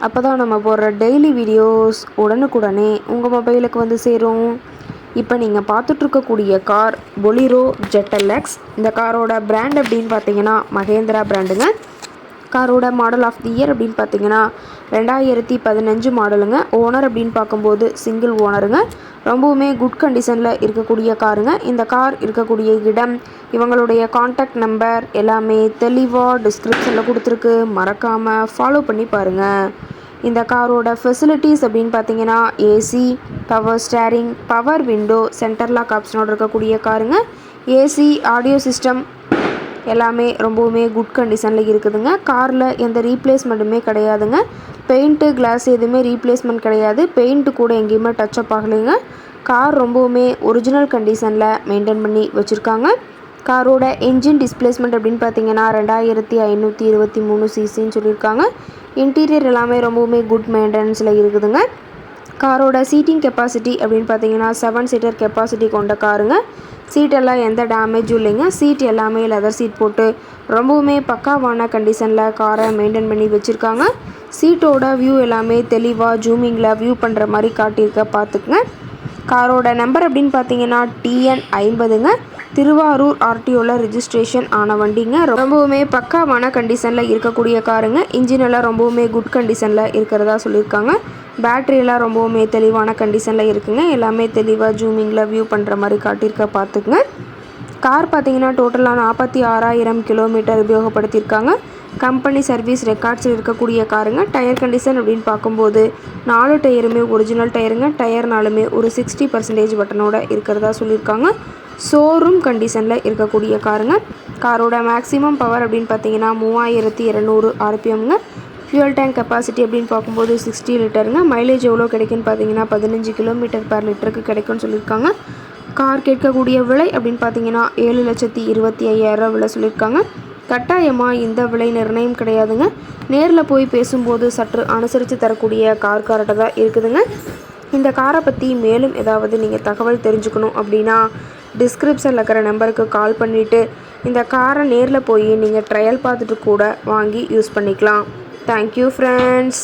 அப்போ தான் நம்ம போடுற டெய்லி வீடியோஸ் உடனுக்குடனே உங்கள் மொபைலுக்கு வந்து சேரும். இப்போ நீங்கள் பார்த்துட்ருக்கக்கூடிய கார் பொலிரோ ஜெட்டலெக்ஸ் இந்த காரோட பிராண்ட் அப்படின்னு பார்த்தீங்கன்னா மகேந்திரா பிராண்டுங்க காரோட மாடல் ஆஃப் தி இயர் அப்படின்னு பார்த்தீங்கன்னா ரெண்டாயிரத்தி பதினஞ்சு மாடலுங்க ஓனர் அப்படின்னு பார்க்கும்போது சிங்கிள் ஓனருங்க ரொம்பவுமே குட் கண்டிஷனில் இருக்கக்கூடிய காருங்க இந்த கார் இருக்கக்கூடிய இடம் இவங்களுடைய காண்டாக்ட் நம்பர் எல்லாமே தெளிவாக டிஸ்கிரிப்ஷனில் கொடுத்துருக்கு. மறக்காமல் ஃபாலோ பண்ணி பாருங்கள் இந்த காரோட ஃபெசிலிட்டிஸ் அப்படின்னு பார்த்தீங்கன்னா AC power steering power window centre lock ஆப்ஷனோட இருக்கக்கூடிய காருங்க ஏசி ஆடியோ சிஸ்டம் எல்லாமே ரொம்பவுமே குட் கண்டிஷனில் இருக்குதுங்க. காரில் எந்த ரீப்ளேஸ்மெண்ட்டுமே கிடையாதுங்க. பெயிண்ட்டு கிளாஸ் எதுவுமே ரீப்ளேஸ்மெண்ட் கிடையாது. பெயிண்ட்டு கூட எங்கேயுமே டச்சப் ஆகலைங்க. கார் ரொம்பவுமே ஒரிஜினல் கண்டிஷனில் மெயின்டைன் பண்ணி வச்சுருக்காங்க. காரோட என்ஜின் டிஸ்பிளேஸ்மெண்ட் அப்படின்னு பார்த்தீங்கன்னா ரெண்டாயிரத்தி ஐநூற்றி இருபத்தி மூணு சிசின்னு சொல்லியிருக்காங்க. இன்டீரியர் எல்லாமே ரொம்பவுமே குட் மெயின்டெனன்ஸில் இருக்குதுங்க. காரோட சீட்டிங் கெப்பாசிட்டி அப்படின்னு பார்த்தீங்கன்னா செவன் சீட்டர் கெப்பாசிட்டி கொண்ட காருங்க. சீட்டெல்லாம் எந்த டேமேஜும் இல்லைங்க. சீட் எல்லாமே லெதர் சீட் போட்டு ரொம்பவுமே பக்காவான கண்டிஷனில் காரை மெயின்டைன் பண்ணி வச்சுருக்காங்க. சீட்டோட வியூ எல்லாமே தெளிவாக ஜூமிங்கில் வியூ பண்ணுற மாதிரி காட்டியிருக்க பார்த்துக்குங்க. காரோட நம்பர் அப்படின்னு பார்த்தீங்கன்னா டிஎன் ஐம்பதுங்க. திருவாரூர் ஆர்டிஓவில் ரிஜிஸ்ட்ரேஷன் ஆன வண்டிங்க. ரொம்பவுமே பக்காவான கண்டிஷனில் இருக்கக்கூடிய காருங்க. இன்ஜின் எல்லாம் ரொம்பவுமே குட் கண்டிஷனில் இருக்கிறதா சொல்லியிருக்காங்க. பேட்ரியெல்லாம் ரொம்பவுமே தெளிவான கண்டிஷனில் இருக்குங்க. எல்லாமே தெளிவாக ஜூமிங்கில் வியூ பண்ணுற மாதிரி காட்டியிருக்க பார்த்துக்குங்க. கார் பார்த்தீங்கன்னா டோட்டலாக நாற்பத்தி ஆறாயிரம் கிலோமீட்டர் உபயோகப்படுத்தியிருக்காங்க. கம்பெனி சர்வீஸ் ரெக்கார்ட்ஸில் இருக்கக்கூடிய காருங்க. டயர் கண்டிஷன் அப்படின்னு பார்க்கும்போது நாலு டயருமே ஒரிஜினல் டயருங்க டயர்னாலுமே ஒரு சிக்ஸ்டி பர்சன்டேஜ் பட்டனோட இருக்கிறதா சொல்லியிருக்காங்க. ஷோரூம் கண்டிஷனில் இருக்கக்கூடிய காருங்க. காரோட மேக்ஸிமம் பவர் அப்படின்னு பார்த்தீங்கன்னா மூவாயிரத்தி இரநூறு ஆர்பிஎம்ங்க ஃபியூல் டேங்க் கெப்பாசிட்டி அப்படின்னு பார்க்கும்போது சிக்ஸ்டி லிட்டருங்க. மைலேஜ் எவ்வளோ கிடைக்குன்னு பார்த்தீங்கன்னா பதினஞ்சு கிலோமீட்டர் பர் லிட்டருக்கு கிடைக்கும்னு சொல்லியிருக்காங்க. கார் கேட்கக்கூடிய விலை அப்படின்னு பார்த்தீங்கன்னா ஏழு லட்சத்தி இருபத்தி ஐயாயிரம் விலை சொல்லியிருக்காங்க. கட்டாயமாக இந்த விலை நிர்ணயம் கிடையாதுங்க. நேரில் போய் பேசும்போது சற்று அனுசரித்து தரக்கூடிய கார் கார்ட்டை தான் இருக்குதுங்க. இந்த காரை பற்றி மேலும் ஏதாவது நீங்கள் தகவல் தெரிஞ்சுக்கணும் அப்படின்னா டிஸ்கிரிப்ஷனில் இருக்கிற நம்பருக்கு கால் பண்ணிவிட்டு இந்த காரை நேரில் போய் நீங்கள் ட்ரையல் பார்த்துட்டு கூட வாங்கி யூஸ் பண்ணிக்கலாம். Thank you friends